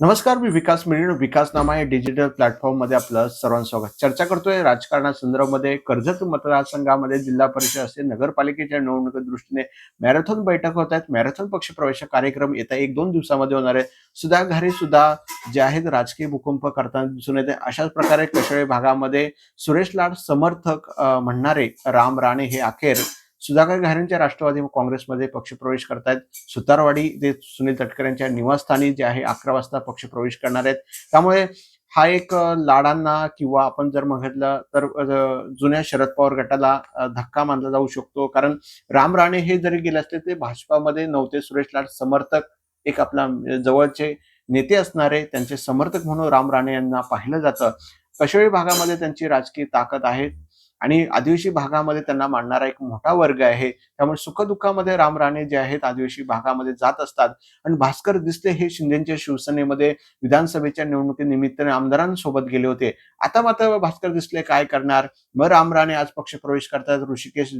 नमस्कार मी विकास मिळीण विकासनामा या डिजिटल प्लॅटफॉर्ममध्ये आपलं सर्वांचं स्वागत. चर्चा करतोय राजकारणासंदर्भामध्ये कर्जत मतदारसंघामध्ये जिल्हा परिषद असे नगरपालिकेच्या निवडणुकी दृष्टीने मॅरेथॉन बैठक होत आहेत. मॅरेथॉन पक्षप्रवेश कार्यक्रम येत्या एक दोन दिवसामध्ये होणार आहे. सुधा घारे सुद्धा जे आहेत राजकीय भूकंप करताना दिसून येते. अशाच प्रकारे कशाळे भागामध्ये सुरेश लाड समर्थक म्हणणारे राम राणे हे अखेर सुधाकर घारेंच्या राष्ट्रवादी व काँग्रेसमध्ये पक्षप्रवेश करतायत. सुतारवाडी ते सुनील तटकरेंच्या निवासस्थानी जे आहे अकरा वाजता पक्षप्रवेश करणार आहेत. त्यामुळे हा एक लाडांना किंवा आपण जर बघितलं तर जुन्या शरद पवार गटाला धक्का मानला जाऊ शकतो. कारण राम राणे हे जरी गेले असले ते भाजपामध्ये नव्हते सुरेश लाड समर्थक. एक आपला जवळचे नेते असणारे त्यांचे समर्थक म्हणून राम राणे यांना पाहिलं जातं. कशेळी भागामध्ये त्यांची राजकीय ताकद आहे आणि आदिवासी भागामध्ये त्यांना मांडणारा एक मोठा वर्ग आहे. त्यामुळे सुखदुःखामध्ये राम राणे जे आहेत आदिवासी भागामध्ये जात असतात. आणि भास्कर दिसले हे शिंदेच्या शिवसेनेमध्ये विधानसभेच्या निवडणुकीनिमित्ताने आमदारांसोबत गेले होते. आता मात्र भास्कर दिसले काय करणार? मग राम राणे आज पक्षप्रवेश करतात ऋषिकेश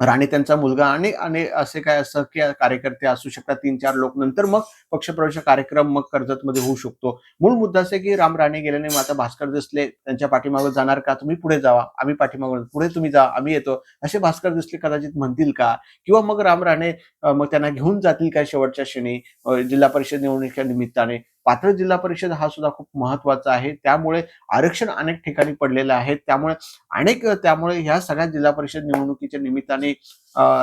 राणे त्यांचा मुलगा आणि आणि असे काय असं की कार्यकर्ते असू शकतात तीन चार लोक नंतर मग पक्षप्रवेश कार्यक्रम मग कर्जतमध्ये होऊ शकतो. मूळ मुद्दा असे की राम राणे गेल्याने मग आता भास्कर दिसले त्यांच्या पाठीमागं जाणार का? तुम्ही पुढे जावा. आम्ही पाठीमागं पुढे तुम्ही जा आम्ही येतो. असे भास्कर दिसले कदाचित म्हणतील का? किंवा मग राम राणे मग त्यांना घेऊन जातील का शेवटच्या क्षणी? जिल्हा परिषद निवडणुकीच्या निमित्ताने? पात्र जिल्हा परिषद हा सुद्धा खूप महत्त्वाचा आहे. त्यामुळे आरक्षण अनेक ठिकाणी पडलेलं आहे. त्यामुळे अनेक त्यामुळे ह्या सगळ्या जिल्हा परिषद निवडणुकीच्या निमित्ताने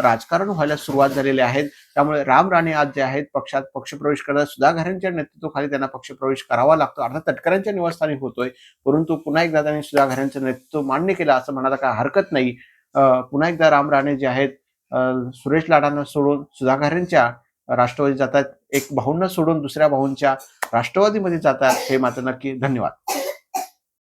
राजकारण व्हायला सुरुवात झालेली आहे. त्यामुळे राम राणे आज जे आहेत पक्षात पक्षप्रवेश करतात सुधाघरांच्या नेतृत्वाखाली त्यांना पक्षप्रवेश करावा लागतो. अर्थात तटकऱ्यांच्या निवासस्थानी होतोय. परंतु पुन्हा एकदा त्यांनी सुधाघरांचं नेतृत्व मान्य केलं असं म्हणायला काय हरकत नाही. पुन्हा एकदा राम राणे जे आहेत सुरेश लाडांना सोडून सुधाघरांच्या राष्ट्रवादी जातात. एक भाऊंना सोडून दुसऱ्या भाऊंच्या राष्ट्रवादीमध्ये जातात हे मात्र नक्की धन्यवाद.